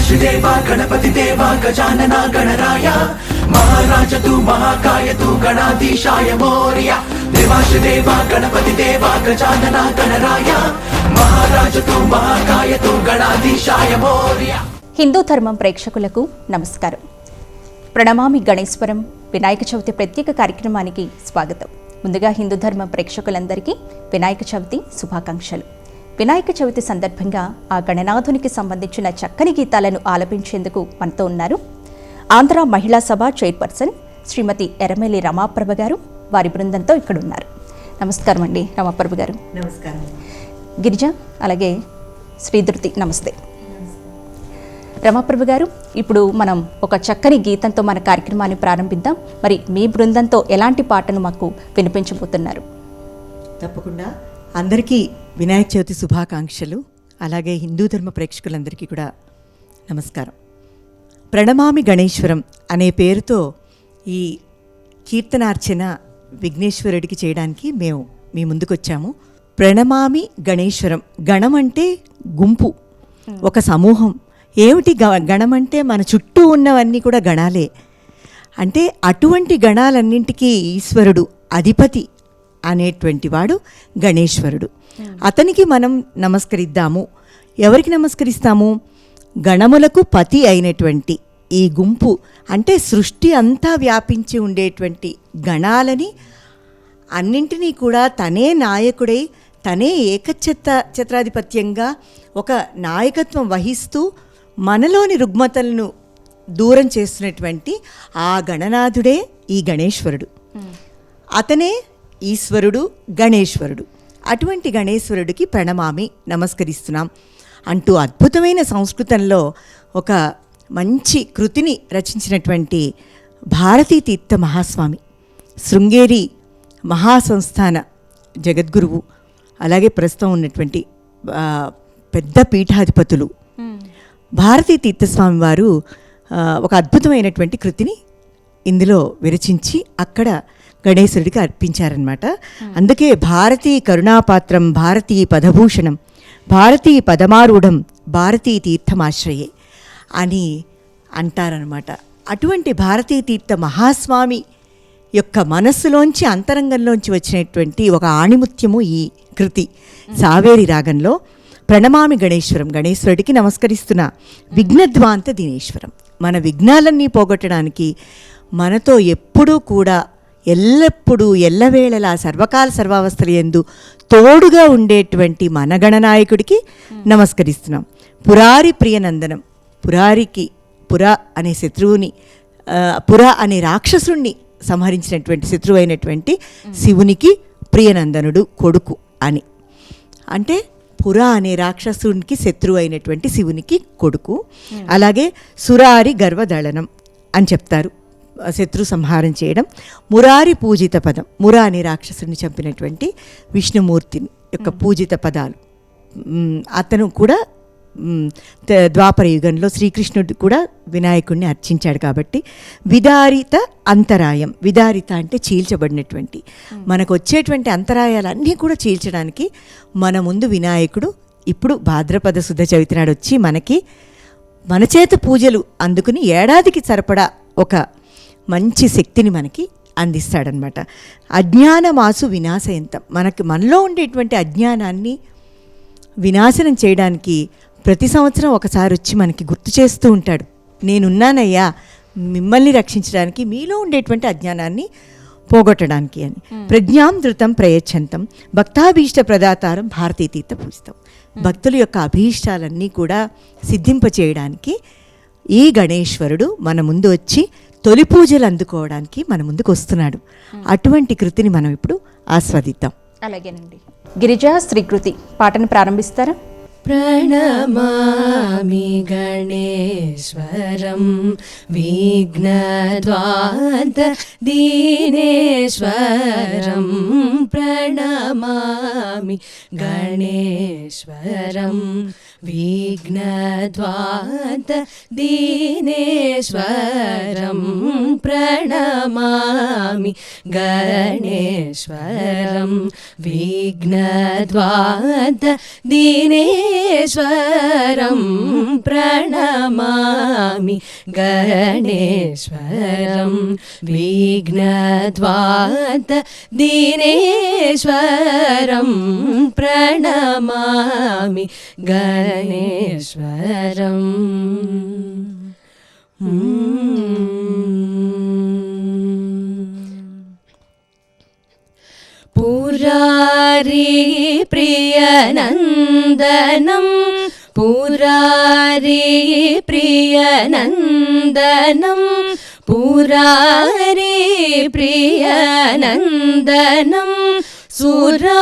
వాసుదేవా గణపతి దేవా గజానన గణరాయ మహారాజ తు మహాకాయ తు గణాధీశాయ మౌర్య దేవాశిదేవ గణపతి దేవా గజానన గణరాయ మహారాజ తు మహాకాయ తు గణాధీశాయ మౌర్య హిందూ ధర్మం ప్రేక్షకులకు నమస్కారం. ప్రణమామి గణేశ్వరం వినాయక చవితి ప్రత్యేక కార్యక్రమానికి స్వాగతం. ముందుగా హిందూ ధర్మ ప్రేక్షకులందరికీ వినాయక చవితి శుభాకాంక్షలు. వినాయక చవితి సందర్భంగా ఆ గణనాథునికి సంబంధించిన చక్కని గీతాలను ఆలపించేందుకు మనతో ఉన్నారు ఆంధ్ర మహిళా సభ చైర్పర్సన్ శ్రీమతి ఎర్రమెల్లి రమాప్రభ గారు. వారి బృందంతో ఇక్కడ ఉన్నారు నమస్కారం అండి రమాప్రభ గారు. నమస్కారం. గిరిజ అలాగే శ్రీధృతి నమస్తే. రమాప్రభు గారు ఇప్పుడు మనం ఒక చక్కని గీతంతో మన కార్యక్రమాన్ని ప్రారంభిద్దాం. మరి మీ బృందంతో ఎలాంటి పాటను మాకు వినిపించబోతున్నారు? తప్పకుండా. అందరికీ వినాయక చవితి శుభాకాంక్షలు అలాగే హిందూ ధర్మ ప్రేక్షకులందరికీ కూడా నమస్కారం. ప్రణమామి గణేశ్వరం అనే పేరుతో ఈ కీర్తనార్చన విఘ్నేశ్వరుడికి చేయడానికి మేము మీ ముందుకొచ్చాము. ప్రణమామి గణేశ్వరం గణం అంటే గుంపు ఒక సమూహం. ఏమిటి గ- గణం అంటే మన చుట్టూ ఉన్నవన్నీ కూడా గణాలే. అంటే అటువంటి గణాలన్నింటికీ ఈశ్వరుడు అధిపతి అనేటువంటి వాడు గణేశ్వరుడు. అతనికి మనం నమస్కరిద్దాము. ఎవరికి నమస్కరిస్తాము? గణములకు పతి అయినటువంటి ఈ గుంపు అంటే సృష్టి అంతా వ్యాపించి ఉండేటువంటి గణాలని అన్నింటినీ కూడా తనే నాయకుడై తనే ఏకఛత్ర ఛత్రాధిపత్యంగా ఒక నాయకత్వం వహిస్తూ మనలోని రుగ్మతలను దూరం చేస్తున్నటువంటి ఆ గణనాథుడే ఈ గణేశ్వరుడు. అతనే ఈశ్వరుడు గణేశ్వరుడు. అటువంటి గణేశ్వరుడికి ప్రణమామి నమస్కరిస్తున్నాం. అంటూ అద్భుతమైన సంస్కృతంలో ఒక మంచి కృతిని రచించినటువంటి భారతీ తీర్థ మహాస్వామి శృంగేరి మహాసంస్థాన జగద్గురువు అలాగే ప్రస్తుతం ఉన్నటువంటి పెద్ద పీఠాధిపతులు. భారతీ తీర్థస్వామి వారు ఒక అద్భుతమైనటువంటి కృతిని ఇందులో విరచించి అక్కడ గణేశుడికి అర్పించారనమాట అందుకే భారతీ కరుణాపాత్రం భారతీ పదభూషణం భారతీ పదమారూఢం భారతీ తీర్థమాశ్రయే అని అంటారనమాట అటువంటి భారతీ తీర్థ మహాస్వామి యొక్క మనస్సులోంచి అంతరంగంలోంచి వచ్చినటువంటి ఒక ఆణిముత్యము ఈ కృతి. సావేరి రాగంలో ప్రణమామి గణేశ్వరం గణేశ్వరుడికి నమస్కరిస్తున్న విఘ్నధ్వాంత దినేశ్వరం. మన విఘ్నాలన్నీ పోగొట్టడానికి మనతో ఎప్పుడూ కూడా ఎల్లప్పుడూ ఎల్లవేళలా సర్వకాల సర్వావస్థల ఎందు తోడుగా ఉండేటువంటి మన గణనాయకుడికి నమస్కరిస్తున్నాం. పురారి ప్రియనందనం పురారికి పురా అనే శత్రువుని పుర అనే రాక్షసుణ్ణి సంహరించినటువంటి శత్రువు అయినటువంటి శివునికి ప్రియనందనుడు కొడుకు అని. అంటే పుర అనే రాక్షసునికి శత్రువు అయినటువంటి శివునికి కొడుకు. అలాగే సురారి గర్వదళనం అని చెప్తారు. శత్రు సంహారం చేయడం మురారి పూజిత పదం ముర అనే రాక్షసుని చంపినటువంటి విష్ణుమూర్తిని యొక్క పూజిత పదాలు. అతను కూడా ద్వాపర యుగంలో శ్రీకృష్ణుడు కూడా వినాయకుడిని అర్చించాడు కాబట్టి విదారిత అంతరాయం విదారిత అంటే చీల్చబడినటువంటి. మనకు వచ్చేటువంటి అంతరాయాలన్నీ కూడా చీల్చడానికి మన ముందు వినాయకుడు ఇప్పుడు భాద్రపద శుద్ధ చవితి నాడు వచ్చి మనకి మన చేత పూజలు అందుకుని ఏడాదికి సరిపడా ఒక మంచి శక్తిని మనకి అందిస్తాడనమాట. అజ్ఞానమాసు వినాశయంతం. మనకి మనలో ఉండేటువంటి అజ్ఞానాన్ని వినాశనం చేయడానికి ప్రతి సంవత్సరం ఒకసారి వచ్చి మనకి గుర్తు చేస్తూ ఉంటాడు. నేనున్నానయ్యా మిమ్మల్ని రక్షించడానికి మీలో ఉండేటువంటి అజ్ఞానాన్ని పోగొట్టడానికి అని. ప్రజ్ఞాం ధృతం ప్రయచ్ఛంతం భక్తాభీష్ట ప్రదాతారం భారతీ తీర్థ పూజితం భక్తుల యొక్క అభీష్టాలన్నీ కూడా సిద్ధింపచేయడానికి ఈ గణేశ్వరుడు మన ముందు వచ్చి తొలి పూజలు అందుకోవడానికి మన ముందుకు వస్తున్నాడు అటువంటి కృతిని మనం ఇప్పుడు ఆస్వాదిద్దాం అలాగేనండి గిరిజ శ్రీకృతి పాటను ప్రారంభిస్తారా प्रणमामि गणेश्वरं विघ्नद्वाद दीनेश्वरं प्रणमामि गणेश्वरं विघ्नद्वाद दीनेश्वरं प्रणमामि गणेश्वरं विघ्नद्वाद दीनेश्वरं प्रणमामि प्रणमामि गणेश्वरं विघ्नद्वात दिनेश्वरं प्रणमामि ഗണേശ്വരം പുരാരി പ്രിയനന്ദനം പുരാരി പ്രിയനന്ദനം പുരാരി പ്രിയനന്ദനം സുരാ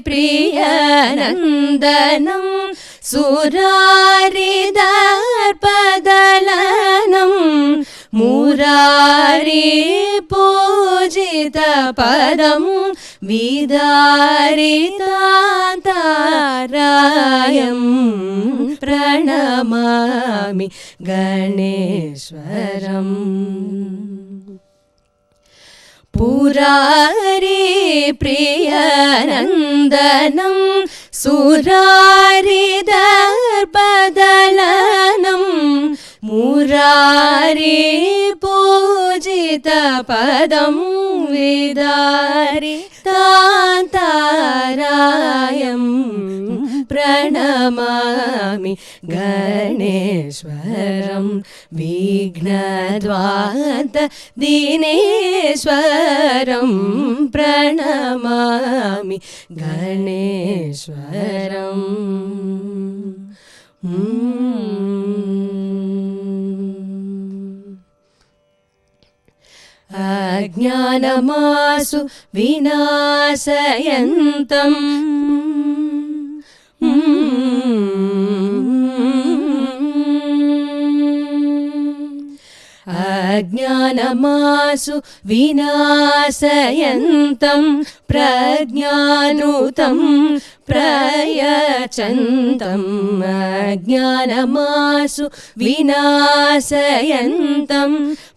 പ്രിയനന്ദനം സുരാരിദർപ്പദലനം മുരാരി പൂജിത പദം വിദാരിതാരായം പ്രണമാമി ഗണേശ്വരം പുരാരേ പ്രിയനന്ദനം സുരാരിദർബദലനം മുരാരേ പൂജിത പദം വിദാരി താരായം प्रणमामि गणेश्वरं विघ्नद्वात दिनेश्वरं प्रणमामि गणेश्वरम् Mm. अज्ञानमासु विनाशयन्तम् अज्ञानमासु विनाशयन्तं प्रज्ञानुतं ప్రయచంతం జ్ఞానమాసు వినాశయంతం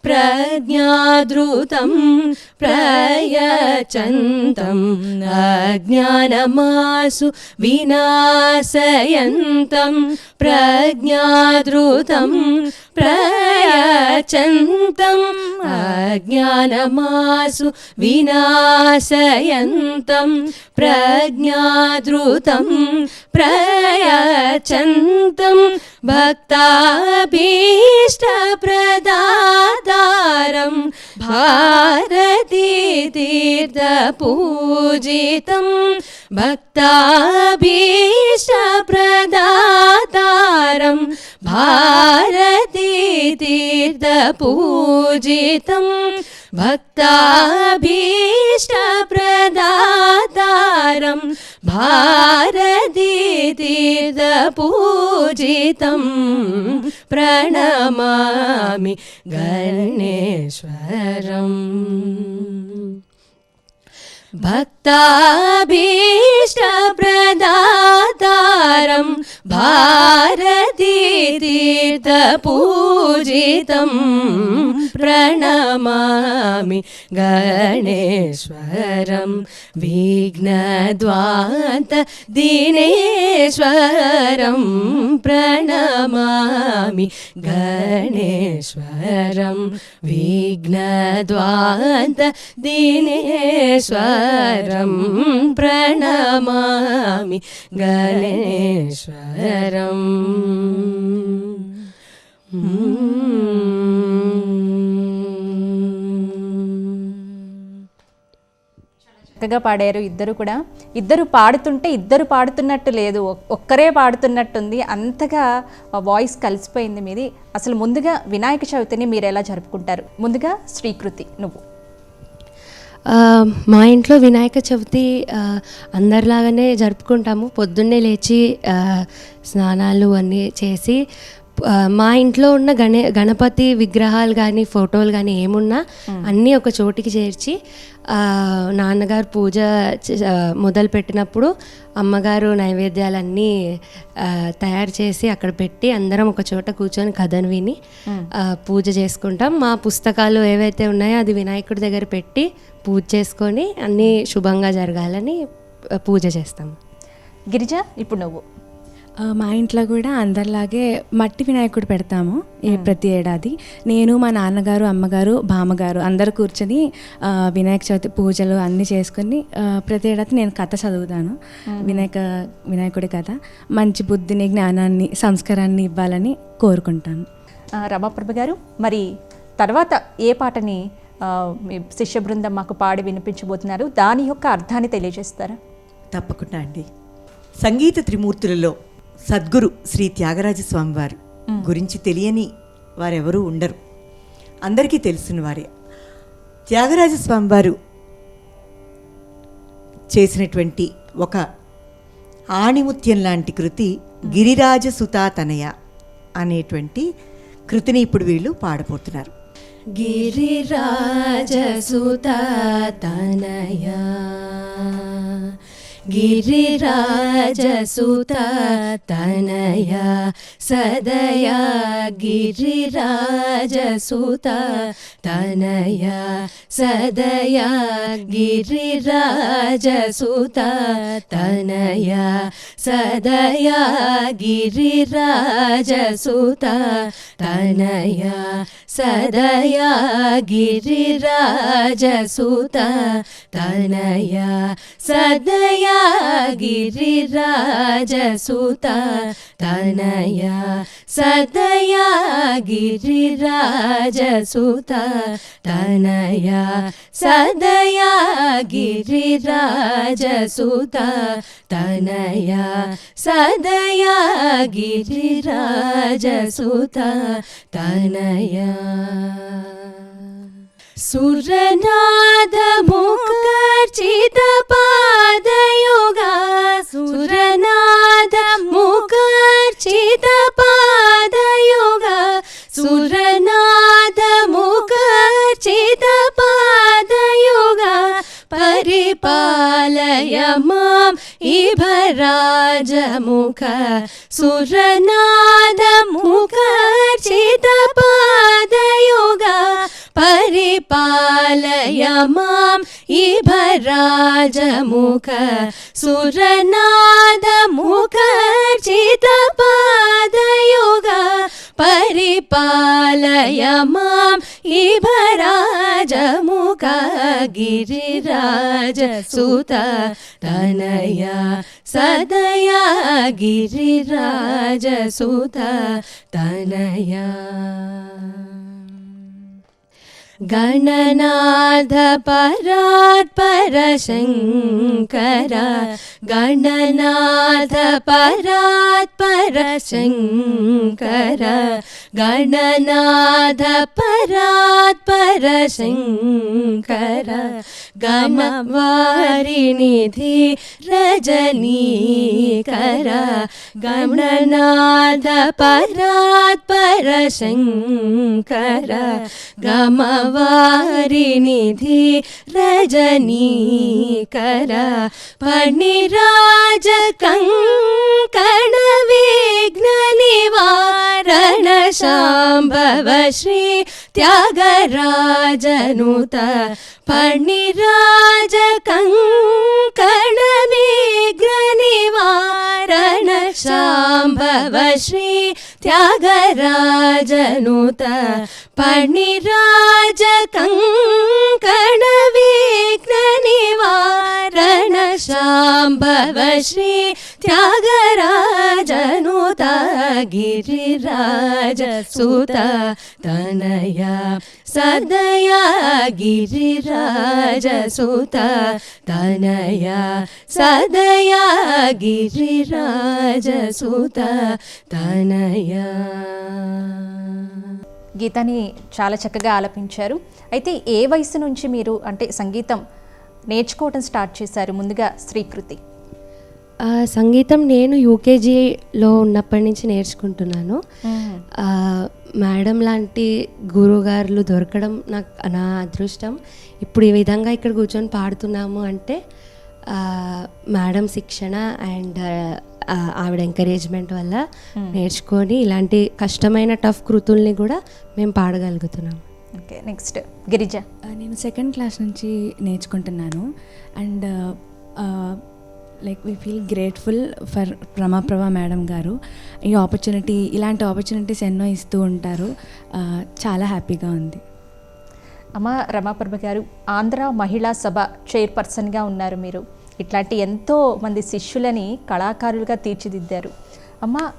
ప్రజ్ఞాదృతం ప్రయచంతం అజ్ఞానమాసు వినాశయంతం ప్రజ్ఞాదృతం ప్రయచంతం అజ్ఞానమాసు వినాశయంతం ప్రజ్ఞాదృ प्रज्ञादृतं प्रयचन्तं भक्ताभीष्टप्रदातारं भारतीतीर्थपूजितं भक्ताभीष्टप्रदातारं भारतीतीर्थपूजितं भक्ताभीष्टप्रदातारं भारतीतीर्थपूजितं प्रणमामि गणेश्वरम् भक्ताभीष्टप्रदातारं भारतीतीर्थपूजितं प्रणमामि गणेश्वरं विघ्नद्वात दिनेश्वरं प्रणमामि गणेश्वरं विघ्नद्वात दिनेश्वरं प्रणमामि సుందరం చక్కగా పాడారు ఇద్దరు కూడా. ఇద్దరు పాడుతుంటే ఇద్దరు పాడుతున్నట్టు లేదు. ఒక్కరే పాడుతున్నట్టుంది. అంతగా వాయిస్ కలిసిపోయింది మీది. అసలు ముందుగా వినాయక చవితిని మీరు ఎలా జరుపుకుంటారు? ముందుగా శ్రీకృతి నువ్వు. మా ఇంట్లో వినాయక చవితి అందరిలాగానే జరుపుకుంటాము. పొద్దున్నే లేచి స్నానాలు అన్నీ చేసి మా ఇంట్లో ఉన్న గణే గణపతి విగ్రహాలు కానీ ఫోటోలు కానీ ఏమున్నా అన్నీ ఒక చోటికి చేర్చి నాన్నగారు పూజ మొదలు పెట్టినప్పుడు అమ్మగారు నైవేద్యాలన్నీ తయారు చేసి అక్కడ పెట్టి అందరం ఒక చోట కూర్చొని కథను విని పూజ చేసుకుంటాం. మా పుస్తకాలు ఏవైతే ఉన్నాయో అది వినాయకుడి దగ్గర పెట్టి పూజ చేసుకొని అన్నీ శుభంగా జరగాలని పూజ చేస్తాము గిరిజ ఇప్పుడు నువ్వు. మా ఇంట్లో కూడా అందరిలాగే మట్టి వినాయకుడు పెడతాము ఈ ప్రతి ఏడాది. నేను మా నాన్నగారు అమ్మగారు బామ్మగారు అందరు కూర్చొని వినాయక చవితి పూజలు అన్నీ చేసుకొని ప్రతి ఏడాది నేను కథ చదువుతాను. వినాయక వినాయకుడి కథ. మంచి బుద్ధిని జ్ఞానాన్ని సంస్కారాన్ని ఇవ్వాలని కోరుకుంటాను. రమాప్రభ గారు మరి తర్వాత ఏ పాటని శిష్య బృందం మాకు పాడి వినిపించబోతున్నారు? దాని యొక్క అర్థాన్ని తెలియజేస్తారా? తప్పకుండా అండి. సంగీత త్రిమూర్తులలో సద్గురు శ్రీ త్యాగరాజ స్వామివారు గురించి తెలియని వారెవరూ ఉండరు. అందరికీ తెలిసిన వారే. త్యాగరాజ స్వామివారు చేసినటువంటి ఒక ఆణిముత్యం లాంటి కృతి గిరిరాజ సుతాతనయ అనేటువంటి కృతిని ఇప్పుడు వీళ్ళు పాడబోతున్నారు. గిరిరాజసుత తనయా गिरिराजसुत तनया, सदया गिरिराजसुत तनया, सदया गिरिराजसुत तनया, सदया गिरिराजसुत तनया, सदया गिरिराजसुत तनया, सदया गिरिराजसुत तनया सदया गिरिराजसुत तनया सदया गिरिराजसुत तनया सदया गिरिराजसुत तनया सुरनादमुखर्चिता മാം ഇഭരാജമുഖ സുരനാദമുഖിതപാദയോഗ പരിപാലയ മാം ഇഭരാജമുഖ സുരനാദമുഖിതപാദയോഗ പരിപാലയ മാം इभराजमुख गिरिराजसुत तनया सदया गिरिराजसुत तनया गणनाध परात् परशङ्कर गणनाध परात् परं कर गणनाध रजनी ಶಂಕರ ಗಮನಾಥ ಪರಾತ್ಪರ ಶಂಕರ ಗಮವಾರಿ ನಿಧಿ ರಜನೀಕರ ಪಣಿರಾಜ ಕಂಕಣ ವಿಘ್ನ ನಿವಾರಣ ಶಾಂಭವ ಶ್ರೀ त्यागराजनुत पणिराजकङ्कणविग्र ನಿವಾರಣ ಶಾಂಭವ ಶ್ರೀ ತ್ಯಾಗರಾಜನುತ ಪಣಿರಾಜ ಕಂಕಣ ವಿಘ್ನ ನಿವಾರಣ ಶಾಂಭವ ಶ್ರೀ ತ್ಯಾಗರಾಜನುತ ಗಿರಿರಾಜ ಸುತ ತನಯ ಸದಯ ಗಿರಿರಾಜಸುತ సదయా ಸದಯ గిరిరాజసుత తనయ గీతాన్ని చాలా చక్కగా ఆలపించారు. అయితే ఏ వయసు నుంచి మీరు అంటే సంగీతం నేర్చుకోవటం స్టార్ట్ చేశారు? ముందుగా శ్రీకృతి. సంగీతం నేను యూకేజీలో ఉన్నప్పటి నుంచి నేర్చుకుంటున్నాను. ఆ, మేడం లాంటి గురువుగారులు దొరకడం నాకు నా అదృష్టం. ఇప్పుడు ఈ విధంగా ఇక్కడ కూర్చొని పాడుతున్నాము అంటే ఆ, మేడం శిక్షణ అండ్ ఆ, ఆవిడ ఎంకరేజ్మెంట్ వల్ల నేర్చుకొని ఇలాంటి కష్టమైన టఫ్ కృతుల్ని కూడా మేము పాడగలుగుతున్నాం. Okay next Girija. నేను సెకండ్ క్లాస్ నుంచి నేర్చుకుంటున్నాను. And ah, like we feel grateful for Ramaprabha madam గారు. ఈ ఆపర్చునిటీ ఇలాంటి ఆపర్చునిటీస్ ఎన్నో ఇస్తూ ఉంటారు. చాలా హ్యాపీగా ఉంది. అమ్మ రమాప్రభ గారు ఆంధ్ర మహిళా సభ చైర్పర్సన్గా ఉన్నారు మీరు. ఇట్లాంటి ఎంతో మంది శిష్యులని కళాకారులుగా తీర్చిదిద్దారు. అమ్మ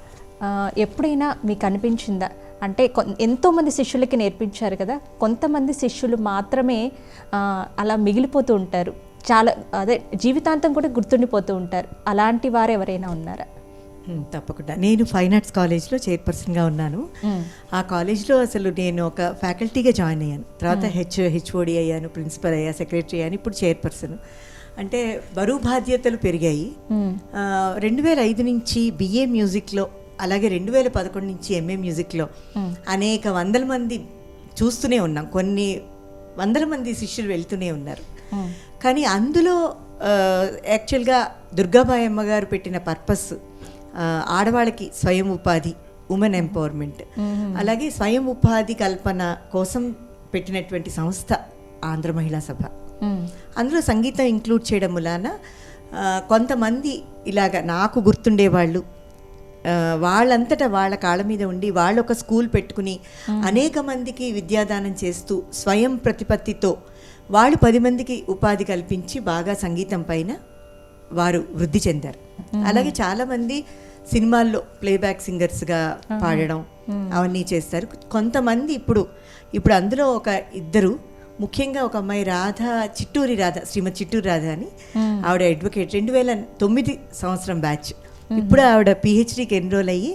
ఎప్పుడైనా మీకు అనిపించిందా? అంటే ఎంతోమంది శిష్యులకి నేర్పించారు కదా. కొంతమంది శిష్యులు మాత్రమే అలా మిగిలిపోతూ ఉంటారు. చాలా అదే జీవితాంతం కూడా గుర్తుండిపోతూ ఉంటారు. అలాంటి వారు ఎవరైనా ఉన్నారా? తప్పకుండా. నేను ఫైన్ ఆర్ట్స్ కాలేజ్లో చైర్పర్సన్గా ఉన్నాను. ఆ కాలేజ్లో అసలు నేను ఒక ఫ్యాకల్టీగా జాయిన్ అయ్యాను. తర్వాత హెచ్ హెచ్ఓడి అయ్యాను ప్రిన్సిపల్ అయ్యా సెక్రటరీ అయ్యాను. ఇప్పుడు చైర్పర్సన్. అంటే బరువు బాధ్యతలు పెరిగాయి. రెండు వేల ఐదు నుంచి బిఏ మ్యూజిక్లో అలాగే రెండు వేల పదకొండు నుంచి ఎంఏ మ్యూజిక్లో అనేక వందల మంది చూస్తూనే ఉన్నాం. కొన్ని వందల మంది శిష్యులు వెళ్తూనే ఉన్నారు. కానీ అందులో యాక్చువల్గా దుర్గాబాయి అమ్మగారు పెట్టిన పర్పస్ ఆడవాళ్ళకి స్వయం ఉపాధి ఉమెన్ ఎంపవర్మెంట్. అలాగే స్వయం ఉపాధి కల్పన కోసం పెట్టినటువంటి సంస్థ ఆంధ్ర మహిళా సభ. అందులో సంగీతం ఇంక్లూడ్ చేయడం వలన కొంతమంది ఇలాగ నాకు గుర్తుండేవాళ్ళు వాళ్ళంతటా వాళ్ళ కాళ్ళ మీద ఉండి వాళ్ళు ఒక స్కూల్ పెట్టుకుని అనేక మందికి విద్యాదానం చేస్తూ స్వయం ప్రతిపత్తితో వాళ్ళు పది మందికి ఉపాధి కల్పించి బాగా సంగీతం పైన వారు వృద్ధి చెందారు. అలాగే చాలామంది సినిమాల్లో ప్లేబ్యాక్ సింగర్స్గా పాడడం అవన్నీ చేస్తారు. కొంతమంది ఇప్పుడు ఇప్పుడు అందులో ఒక ఇద్దరు ముఖ్యంగా ఒక అమ్మాయి రాధ చిట్టూరి రాధ శ్రీమతి చిట్టూరి రాధ అని ఆవిడ అడ్వకేట్ రెండు వేల తొమ్మిది సంవత్సరం బ్యాచ్ ఇప్పుడు ఆవిడ పిహెచ్డికి ఎన్రోల్ అయ్యి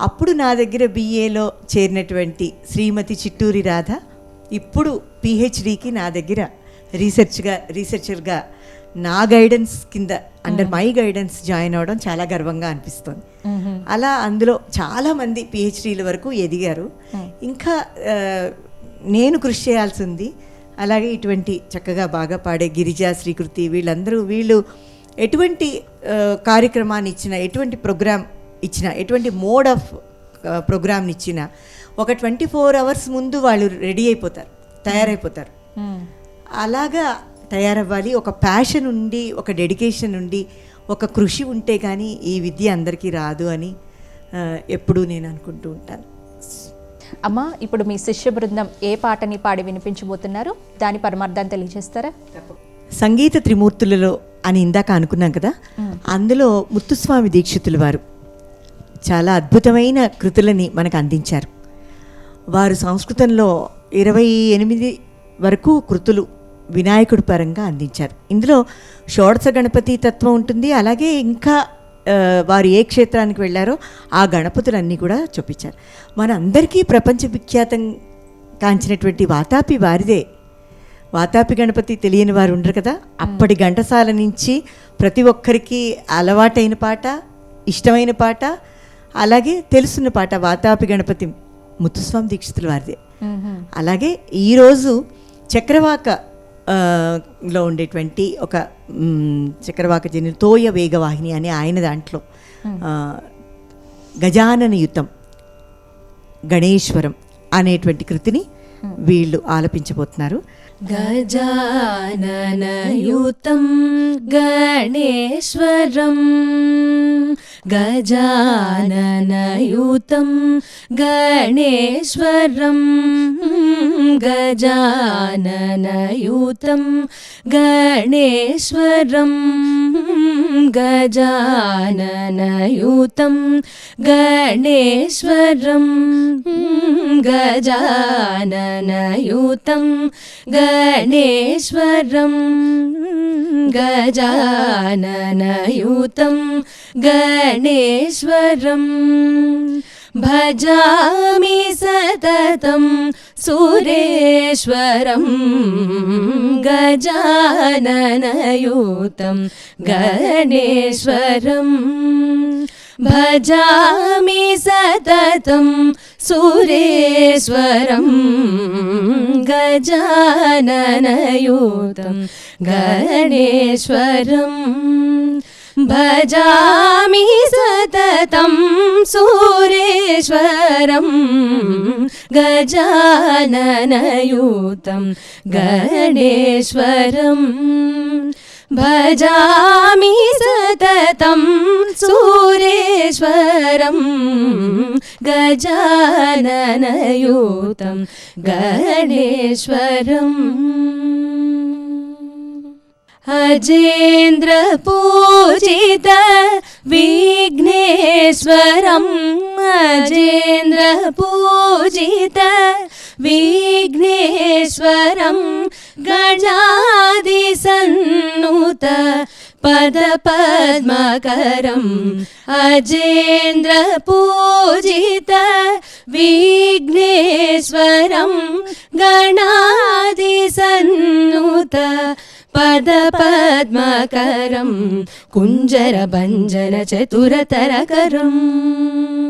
అప్పుడు నా దగ్గర బిఏలో చేరినటువంటి శ్రీమతి చిట్టూరి రాధ ఇప్పుడు పిహెచ్డికి నా దగ్గర రీసెర్చ్గా రీసెర్చర్గా నా గైడెన్స్ కింద అండర్ మై గైడెన్స్ జాయిన్ అవ్వడం చాలా గర్వంగా అనిపిస్తుంది. అలా అందులో చాలా మంది పిహెచ్డీల వరకు ఎదిగారు. ఇంకా నేను కృషి చేయాల్సి ఉంది అలాగే ఇటువంటి చక్కగా బాగా పాడే గిరిజా శ్రీకృతి వీళ్ళందరూ వీళ్ళు ఎటువంటి కార్యక్రమాన్ని ఇచ్చినా ఎటువంటి ప్రోగ్రామ్ ఇచ్చినా ఎటువంటి మోడ్ ఆఫ్ ప్రోగ్రామ్ని ఇచ్చినా ఒక ట్వంటీ ఫోర్ అవర్స్ ముందు వాళ్ళు రెడీ అయిపోతారు. తయారైపోతారు. అలాగా తయారవ్వాలి. ఒక ప్యాషన్ ఉండి ఒక డెడికేషన్ ఉండి ఒక కృషి ఉంటే కానీ ఈ విద్య అందరికీ రాదు అని ఎప్పుడూ నేను అనుకుంటూ ఉంటాను. అమ్మ ఇప్పుడు మీ శిష్య బృందం ఏ పాటని పాడి వినిపించబోతున్నారు? దాని పరమార్థాన్ని తెలియజేస్తారా? సంగీత త్రిమూర్తులలో అని ఇందాక అనుకున్నాం కదా అందులో ముత్తుస్వామి దీక్షితులు వారు చాలా అద్భుతమైన కృతులని మనకు అందించారు. వారు సంస్కృతంలో ఇరవై ఎనిమిది వరకు కృతులు వినాయకుడి పరంగా అందించారు. ఇందులో షోడశ గణపతి తత్వం ఉంటుంది. అలాగే ఇంకా వారు ఏ క్షేత్రానికి వెళ్ళారో ఆ గణపతులన్నీ కూడా చూపించారు. మన అందరికీ ప్రపంచ విఖ్యాతం కాంచినటువంటి వాతాపి వారిదే. వాతాపి గణపతి తెలియని వారు ఉండరు కదా. అప్పటి ఘంటసాల నుంచి ప్రతి ఒక్కరికి అలవాటైన పాట ఇష్టమైన పాట అలాగే తెలుసున్న పాట వాతాపి గణపతి ముత్తుస్వామి దీక్షితుల వారిదే. అలాగే ఈరోజు చక్రవాక లో ఉండేటువంటి ఒక చక్రవాక చెందిన తోయ వేగవాహిని అని ఆయన దాంట్లో గజానన యుతం గణేశ్వరం అనేటువంటి కృతిని వీళ్ళు ఆలపించబోతున్నారు. గజాననయుతం గణేశ్వరం गजाननयुतं गणेश्वरं गजाननयुतं गणेश्वरं गजाननयुतं गणेश्वरं गजाननयुतं गणेश्वरं गजाननयुतं गणेश्वरं। भजामि सततं सुरेश्वरं गजाननयुतं गणेश्वरम् भजामि सततं सुरेश्वरं गजाननयुतं गणेश्वरम् भजामि सततं सुरेश्वरं गजाननयुतं गणेश्वरम् भजामि सततं सूरेश्वरं गजाननयूतं गणेश्वरम् अजेन्द्रपूजित विघ्नेश्वरम् अजेन्द्रपूजित विघ्नेश्वरं गणादिसन्नुत पदपद्मकरम् अजेन्द्रपूजित विघ्नेश्वरं गणादिसन्नुत पदपद्मकरं कुञ्जरभञ्जनचतुरतरकरम्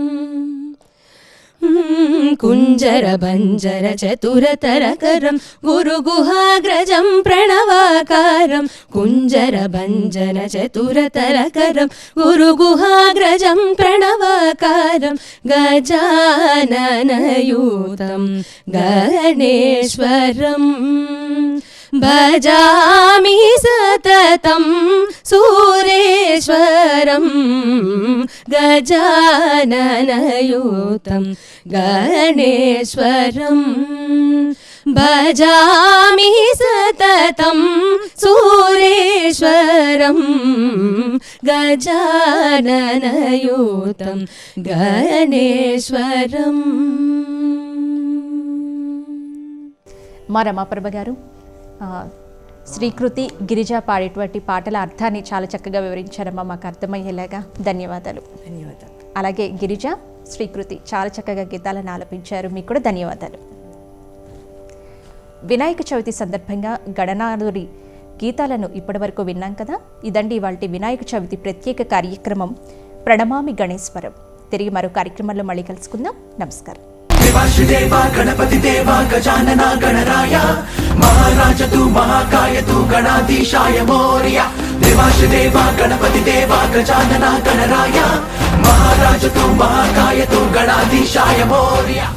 कुञ्जरभञ्जरचतुरतरकरं गुरुगुहाग्रजं प्रणवाकारं। कुञ्जरभञ्जनचतुरतरकरं गुरुगुहाग्रजं प्रणवाकारं। गजाननयूतं गणेश्वरम् भजामि सततं सूरेश्वरं गजाननयूतं गणेश्वरम् भजामि सततं सूरेश्वरं गजाननयूतं गणेश्वरम् మా రమాప్రభ గారు ఆ, శ్రీకృతి గిరిజ పాడేటువంటి పాటల అర్థాన్ని చాలా చక్కగా వివరించారమ్మా. మాకు అర్థమయ్యేలాగా ధన్యవాదాలు. ధన్యవాదాలు. అలాగే గిరిజ శ్రీకృతి చాలా చక్కగా గీతాలను ఆలపించారు. మీకు కూడా ధన్యవాదాలు. వినాయక చవితి సందర్భంగా గణనాథుడి గీతాలను ఇప్పటివరకు విన్నాం కదా? ఇదండి ఇవాళ వినాయక చవితి ప్రత్యేక కార్యక్రమం. ప్రణమామి గణేశ్వరం. తిరిగి మరో కార్యక్రమంలో మళ్ళీ కలుసుకుందాం. నమస్కారం. वासुदेवा गणपति देवा, गजानना गणराय। महाराज तु, महाकाय तु, गणाधीशाय मौर्या। देवासुदेवा गणपति देवा, गजानना गणराय। महाराज तु, महाकाय तु, गणाधीशाय मौर्या।